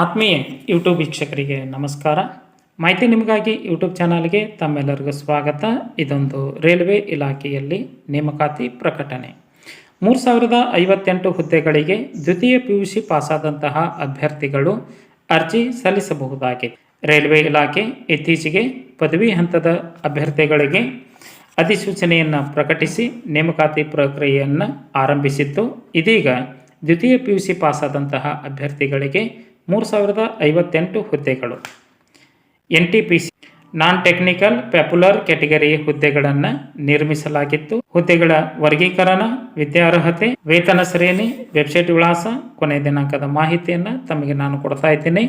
ಆತ್ಮೀಯ ಯೂಟ್ಯೂಬ್ ವೀಕ್ಷಕರಿಗೆ ನಮಸ್ಕಾರ. ಮಾಹಿತಿ ನಿಮಗಾಗಿ ಯೂಟ್ಯೂಬ್ ಚಾನಲ್ಗೆ ತಮ್ಮೆಲ್ಲರಿಗೂ ಸ್ವಾಗತ. ಇದೊಂದು ರೈಲ್ವೆ ಇಲಾಖೆಯಲ್ಲಿ ನೇಮಕಾತಿ ಪ್ರಕಟಣೆ. ಮೂರು ಸಾವಿರದ ಐವತ್ತೆಂಟು ಹುದ್ದೆಗಳಿಗೆ ದ್ವಿತೀಯ ಪಿ ಯು ಸಿ ಪಾಸಾದಂತಹ ಅಭ್ಯರ್ಥಿಗಳು ಅರ್ಜಿ ಸಲ್ಲಿಸಬಹುದಾಗಿದೆ. ರೈಲ್ವೆ ಇಲಾಖೆ ಇತ್ತೀಚೆಗೆ ಪದವಿ ಹಂತದ ಅಭ್ಯರ್ಥಿಗಳಿಗೆ ಅಧಿಸೂಚನೆಯನ್ನು ಪ್ರಕಟಿಸಿ ನೇಮಕಾತಿ ಪ್ರಕ್ರಿಯೆಯನ್ನು ಆರಂಭಿಸಿತ್ತು. ಇದೀಗ ದ್ವಿತೀಯ ಪಿ ಯು ಸಿ ಪಾಸಾದಂತಹ ಅಭ್ಯರ್ಥಿಗಳಿಗೆ ಮೂರು ಸಾವಿರದ ಐವತ್ತೆಂಟು ಹುದ್ದೆಗಳು. N T P C non technical popular category ಹುದ್ದೆಗಳನ್ನು ನಿರ್ಮಿಸಲಾಗಿತ್ತು. ಹುದ್ದೆಗಳ ವರ್ಗೀಕರಣ, ವಿದ್ಯಾರ್ಹತೆ, ವೇತನ ಶ್ರೇಣಿ, ವೆಬ್ಸೈಟ್ ವಿಳಾಸ ಕೊನೆಯ ದಿನಾಂಕದ ಮಾಹಿತಿಯನ್ನು ತಮಗೆ ನಾನು ಕೊಡ್ತಾ ಇದ್ದೀನಿ.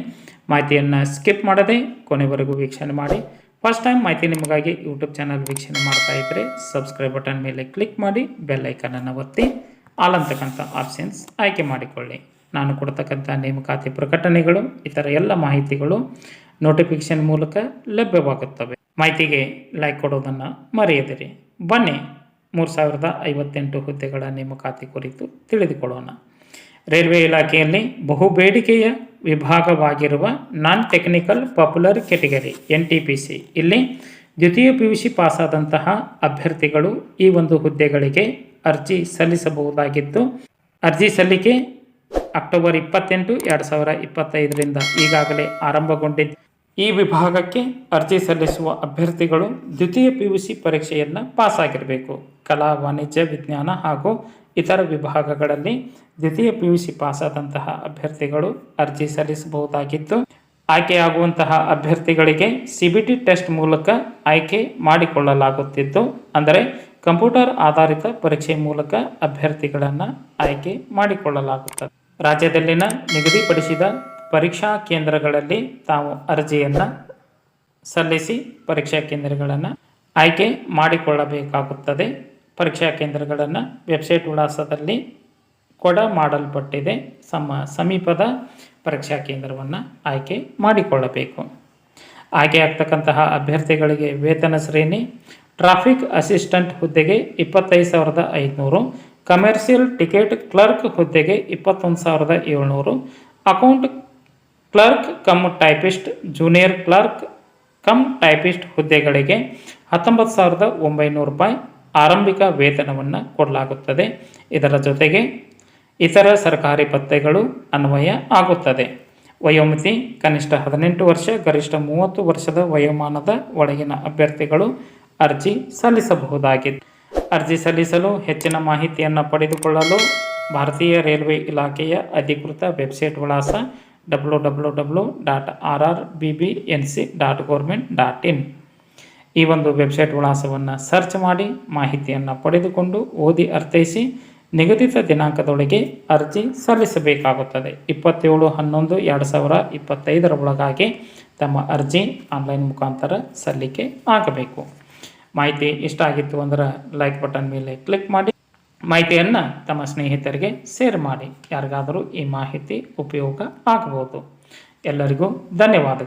ಮಾಹಿತಿಯನ್ನು ಸ್ಕಿಪ್ ಮಾಡದೆ ಕೊನೆವರೆಗೂ ವೀಕ್ಷಣೆ ಮಾಡಿ. ಫಸ್ಟ್ ಟೈಮ್ ಮಾಹಿತಿ ನಿಮಗಾಗಿ ಯೂಟ್ಯೂಬ್ ಚಾನಲ್ ವೀಕ್ಷಣೆ ಮಾಡ್ತಾ ಇದ್ದರೆ ಸಬ್ಸ್ಕ್ರೈಬ್ ಬಟನ್ ಮೇಲೆ ಕ್ಲಿಕ್ ಮಾಡಿ, ಬೆಲ್ ಐಕನನ್ನು ಒತ್ತಿ ಆಲಂತಕ್ಕಂಥ ಆಪ್ಷನ್ಸ್ ಆಯ್ಕೆ ಮಾಡಿಕೊಳ್ಳಿ. ನಾನು ಕೊಡ್ತಕ್ಕಂಥ ನೇಮಕಾತಿ ಪ್ರಕಟಣೆಗಳು, ಇತರ ಎಲ್ಲ ಮಾಹಿತಿಗಳು ನೋಟಿಫಿಕೇಶನ್ ಮೂಲಕ ಲಭ್ಯವಾಗುತ್ತವೆ. ಮಾಹಿತಿಗೆ ಲೈಕ್ ಕೊಡೋದನ್ನು ಮರೆಯದಿರಿ. ಬನ್ನಿ, ಮೂರು ಸಾವಿರದ ಐವತ್ತೆಂಟು ಹುದ್ದೆಗಳ ನೇಮಕಾತಿ ಕುರಿತು ತಿಳಿದುಕೊಳ್ಳೋಣ. ರೈಲ್ವೆ ಇಲಾಖೆಯಲ್ಲಿ ಬಹು ಬೇಡಿಕೆಯ ವಿಭಾಗವಾಗಿರುವ non technical popular category N T P C ಇಲ್ಲಿ ದ್ವಿತೀಯ ಪಿ ಯು ಸಿ ಪಾಸಾದಂತಹ ಅಭ್ಯರ್ಥಿಗಳು ಈ ಒಂದು ಹುದ್ದೆಗಳಿಗೆ ಅರ್ಜಿ ಸಲ್ಲಿಸಬಹುದಾಗಿದ್ದು, ಅರ್ಜಿ ಸಲ್ಲಿಕೆ ಅಕ್ಟೋಬರ್ ಇಪ್ಪತ್ತೆಂಟು ಎರಡು ಸಾವಿರ ಇಪ್ಪತ್ತೈದರಿಂದ ಈಗಾಗಲೇ ಆರಂಭಗೊಂಡಿದ್ದು ಈ ವಿಭಾಗಕ್ಕೆ ಅರ್ಜಿ ಸಲ್ಲಿಸುವ ಅಭ್ಯರ್ಥಿಗಳು ದ್ವಿತೀಯ ಪಿ ಯು ಸಿ ಪರೀಕ್ಷೆಯನ್ನು ಪಾಸಾಗಿರಬೇಕು. ಕಲಾ, ವಾಣಿಜ್ಯ, ವಿಜ್ಞಾನ ಹಾಗೂ ಇತರ ವಿಭಾಗಗಳಲ್ಲಿ ದ್ವಿತೀಯ ಪಿ ಯು ಸಿ ಪಾಸಾದಂತಹ ಅಭ್ಯರ್ಥಿಗಳು ಅರ್ಜಿ ಸಲ್ಲಿಸಬಹುದಾಗಿತ್ತು. ಆಯ್ಕೆಯಾಗುವಂತಹ ಅಭ್ಯರ್ಥಿಗಳಿಗೆ ಸಿ ಬಿ ಟಿ ಟೆಸ್ಟ್ ಮೂಲಕ ಆಯ್ಕೆ ಮಾಡಿಕೊಳ್ಳಲಾಗುತ್ತಿತ್ತು. ಅಂದರೆ ಕಂಪ್ಯೂಟರ್ ಆಧಾರಿತ ಪರೀಕ್ಷೆ ಮೂಲಕ ಅಭ್ಯರ್ಥಿಗಳನ್ನು ಆಯ್ಕೆ ಮಾಡಿಕೊಳ್ಳಲಾಗುತ್ತದೆ. ರಾಜ್ಯದಲ್ಲಿನ ನಿಗದಿಪಡಿಸಿದ ಪರೀಕ್ಷಾ ಕೇಂದ್ರಗಳಲ್ಲಿ ತಾವು ಅರ್ಜಿಯನ್ನು ಸಲ್ಲಿಸಿ ಪರೀಕ್ಷಾ ಕೇಂದ್ರಗಳನ್ನು ಆಯ್ಕೆ ಮಾಡಿಕೊಳ್ಳಬೇಕಾಗುತ್ತದೆ. ಪರೀಕ್ಷಾ ಕೇಂದ್ರಗಳನ್ನು ವೆಬ್ಸೈಟ್ ವಿಳಾಸದಲ್ಲಿ ಕೊಡ ಮಾಡಲ್ಪಟ್ಟಿದೆ. ಸಮ, ಸಮೀಪದ ಪರೀಕ್ಷಾ ಕೇಂದ್ರವನ್ನು ಆಯ್ಕೆ ಮಾಡಿಕೊಳ್ಳಬೇಕು. ಆಯ್ಕೆ ಆಗ್ತಕ್ಕಂತಹ ಅಭ್ಯರ್ಥಿಗಳಿಗೆ ವೇತನ ಶ್ರೇಣಿ, ಟ್ರಾಫಿಕ್ ಅಸಿಸ್ಟೆಂಟ್ ಹುದ್ದೆಗೆ ಇಪ್ಪತ್ತೈದು ಸಾವಿರದ ಐದುನೂರು ಕಮರ್ಷಿಯಲ್ ಟಿಕೆಟ್ ಕ್ಲರ್ಕ್ ಹುದ್ದೆಗೆ ಇಪ್ಪತ್ತೊಂದು ಸಾವಿರದ ಏಳ್ನೂರು. Account clerk cum typist, junior clerk cum typist ಹುದ್ದೆಗಳಿಗೆ ಹತ್ತೊಂಬತ್ತು ಸಾವಿರದ ಒಂಬೈನೂರು ರೂಪಾಯಿ ಆರಂಭಿಕ ವೇತನವನ್ನು ಕೊಡಲಾಗುತ್ತದೆ. ಇದರ ಜೊತೆಗೆ ಇತರ ಸರ್ಕಾರಿ ಪತ್ತೆಗಳು ಅನ್ವಯ ಆಗುತ್ತದೆ. ವಯೋಮಿತಿ, ಕನಿಷ್ಠ ಹದಿನೆಂಟು ವರ್ಷ, ಗರಿಷ್ಠ ಮೂವತ್ತು ವರ್ಷದ ವಯೋಮಾನದ ಒಳಗಿನ ಅಭ್ಯರ್ಥಿಗಳು ಅರ್ಜಿ ಸಲ್ಲಿಸಬಹುದಾಗಿದೆ ಅರ್ಜಿ ಸಲ್ಲಿಸಲು ಹೆಚ್ಚಿನ ಮಾಹಿತಿಯನ್ನು ಪಡೆದುಕೊಳ್ಳಲು ಭಾರತೀಯ ರೈಲ್ವೆ ಇಲಾಖೆಯ ಅಧಿಕೃತ ವೆಬ್ಸೈಟ್ ವಿಳಾಸ W W W dot R R B B N C dot government dot in. ಈ ಒಂದು ವೆಬ್ಸೈಟ್ ವಿಳಾಸವನ್ನು ಸರ್ಚ್ ಮಾಡಿ ಮಾಹಿತಿಯನ್ನು ಪಡೆದುಕೊಂಡು ಓದಿ ಅರ್ಥೈಸಿ ನಿಗದಿತ ದಿನಾಂಕದೊಳಗೆ ಅರ್ಜಿ ಸಲ್ಲಿಸಬೇಕಾಗುತ್ತದೆ. ಇಪ್ಪತ್ತೇಳು ಹನ್ನೊಂದು ಎರಡು ಸಾವಿರ ಇಪ್ಪತ್ತೈದರ ಒಳಗಾಗಿ ತಮ್ಮ ಅರ್ಜಿ ಆನ್ಲೈನ್ ಮುಖಾಂತರ ಸಲ್ಲಿಕೆ ಆಗಬೇಕು. ಮಾಹಿತಿ ಇಷ್ಟ ಆಗಿತ್ತು ಅಂದ್ರೆ ಲೈಕ್ ಬಟನ್ ಮೇಲೆ ಕ್ಲಿಕ್ ಮಾಡಿ. ಮಾಹಿತಿಯನ್ನು ತಮ್ಮ ಸ್ನೇಹಿತರಿಗೆ ಶೇರ್ ಮಾಡಿ. ಯಾರಿಗಾದರೂ ಈ ಮಾಹಿತಿ ಉಪಯೋಗ ಆಗಬಹುದು ಎಲ್ಲರಿಗೂ ಧನ್ಯವಾದಗಳು.